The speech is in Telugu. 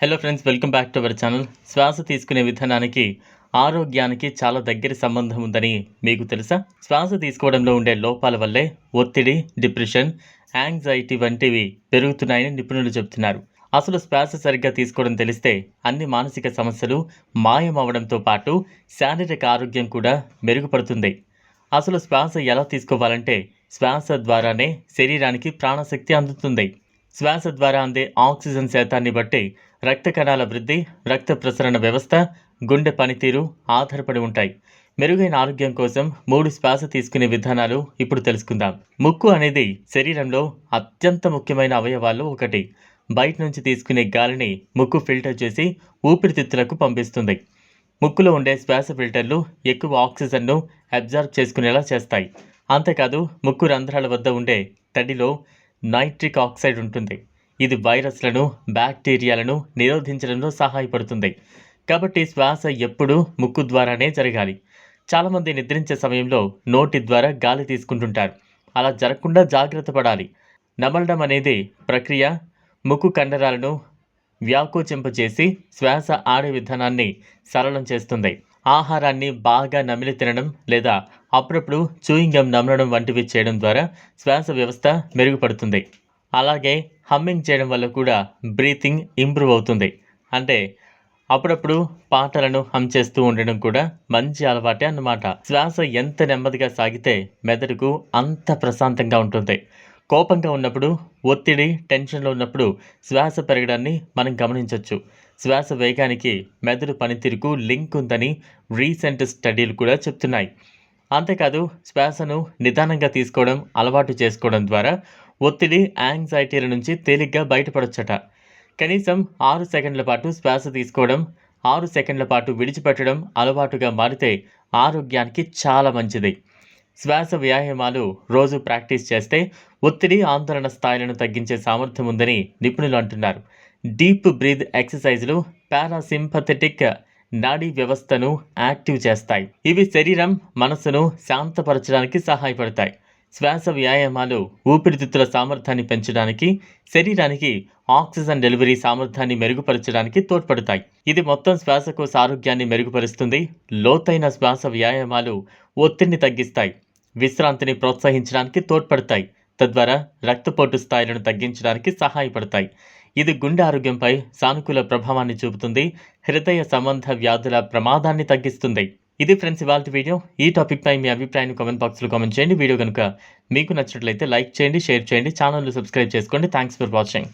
Hello friends welcome back to our channel శ్వాస తీసుకునే విధానానికి ఆరోగ్యానికి చాలా దగ్గర సంబంధం ఉందని మీకు తెలుసా? శ్వాస తీసుకోవడంలో ఉండే లోపాల వల్లే ఒత్తిడి డిప్రెషన్ యాంగ్జైటీ వంటివి పెరుగుతున్నాయని నిపుణులు చెబుతున్నారు. అసలు శ్వాస సరిగ్గా తీసుకోవడం తెలిస్తే అన్ని మానసిక సమస్యలు మాయమవడంతో పాటు శారీరక ఆరోగ్యం కూడా మెరుగుపడుతుంది. అసలు శ్వాస ఎలా తీసుకోవాలంటే శ్వాస ద్వారానే శరీరానికి ప్రాణశక్తి అందుతుంది. శ్వాస ద్వారా అందే ఆక్సిజన్ శాతాన్ని బట్టి రక్త కణాల వృద్ధి రక్త ప్రసరణ వ్యవస్థ గుండె పనితీరు ఆధారపడి ఉంటాయి. మెరుగైన ఆరోగ్యం కోసం మూడు శ్వాస తీసుకునే విధానాలు ఇప్పుడు తెలుసుకుందాం. ముక్కు అనేది శరీరంలో అత్యంత ముఖ్యమైన అవయవాల్లో ఒకటి. బయట నుంచి తీసుకునే గాలిని ముక్కు ఫిల్టర్ చేసి ఊపిరితిత్తులకు పంపిస్తుంది. ముక్కులో ఉండే శ్వాస ఫిల్టర్లు ఎక్కువ ఆక్సిజన్ను అబ్జర్వ్ చేసుకునేలా చేస్తాయి. అంతేకాదు ముక్కు రంధ్రాల వద్ద ఉండే తడిలో నైట్రిక్ ఆక్సైడ్ ఉంటుంది. ఇది వైరస్లను బ్యాక్టీరియాలను నిరోధించడంలో సహాయపడుతుంది. కాబట్టి శ్వాస ఎప్పుడూ ముక్కు ద్వారానే జరగాలి. చాలామంది నిద్రించే సమయంలో నోటి ద్వారా గాలి తీసుకుంటుంటారు. అలా జరగకుండా జాగ్రత్త పడాలి. నమలడం అనేది ప్రక్రియ. ముక్కు కండరాలను వ్యాకోచింపచేసి శ్వాస ఆడే విధానాన్ని సరళం చేస్తుంది. ఆహారాన్ని బాగా నమిలి తినడం లేదా అప్పుడప్పుడు చూయింగం నమలడం వంటివి చేయడం ద్వారా శ్వాస వ్యవస్థ మెరుగుపడుతుంది. అలాగే హమ్మింగ్ చేయడం వల్ల కూడా బ్రీతింగ్ ఇంప్రూవ్ అవుతుంది. అంటే అప్పుడప్పుడు పాటలను హమ్ చేస్తూ ఉండడం కూడా మంచి అలవాటే అన్నమాట. శ్వాస ఎంత నెమ్మదిగా సాగితే మెదడుకు అంత ప్రశాంతంగా ఉంటుంది. కోపంగా ఉన్నప్పుడు ఒత్తిడి టెన్షన్లో ఉన్నప్పుడు శ్వాస పెరగడాన్ని మనం గమనించవచ్చు శ్వాస వేగానికి మెదడు పనితీరుకు లింక్ ఉందని రీసెంట్ స్టడీలు కూడా చెప్తున్నాయి. అంతేకాదు శ్వాసను నిదానంగా తీసుకోవడం అలవాటు చేసుకోవడం ద్వారా ఒత్తిడి యాంగ్జైటీల నుంచి తేలిగ్గా బయటపడొచ్చట. కనీసం ఆరు సెకండ్ల పాటు శ్వాస తీసుకోవడం ఆరు సెకండ్ల పాటు విడిచిపెట్టడం అలవాటుగా మారితే ఆరోగ్యానికి చాలా మంచిది. శ్వాస వ్యాయామాలు రోజు ప్రాక్టీస్ చేస్తే ఒత్తిడి ఆందోళన స్థాయిలను తగ్గించే సామర్థ్యం ఉందని నిపుణులు అంటున్నారు. డీప్ బ్రీద్ ఎక్సర్సైజులు పారాసింపథెటిక్ నాడీ వ్యవస్థను యాక్టివ్ చేస్తాయి. ఇవి శరీరం మనసును శాంతపరచడానికి సహాయపడతాయి. శ్వాస వ్యాయామాలు ఊపిరితిత్తుల సామర్థ్యాన్ని పెంచడానికి శరీరానికి ఆక్సిజన్ డెలివరీ సామర్థ్యాన్ని మెరుగుపరచడానికి తోడ్పడతాయి. ఇది మొత్తం శ్వాసకోశ ఆరోగ్యాన్ని మెరుగుపరుస్తుంది. లోతైన శ్వాస వ్యాయామాలు ఒత్తిడిని తగ్గిస్తాయి. విశ్రాంతిని ప్రోత్సహించడానికి తోడ్పడతాయి. తద్వారా రక్తపోటు స్థాయిలను తగ్గించడానికి సహాయపడతాయి. ఇది గుండె ఆరోగ్యంపై సానుకూల ప్రభావాన్ని చూపుతుంది హృదయ సంబంధ వ్యాధుల ప్రమాదాన్ని తగ్గిస్తుంది. ఇది ఫ్రెండ్స్ ఇవాళ వీడియో. ఈ టాపిక్పై మీ అభిప్రాయాన్ని కామెంట్ బాక్స్లో కామెంట్ చేయండి. వీడియో కనుక మీకు నచ్చినట్లయితే లైక్ చేయండి షేర్ చేయండి ఛానల్ను సబ్స్క్రైబ్ చేసుకోండి. Thanks for watching.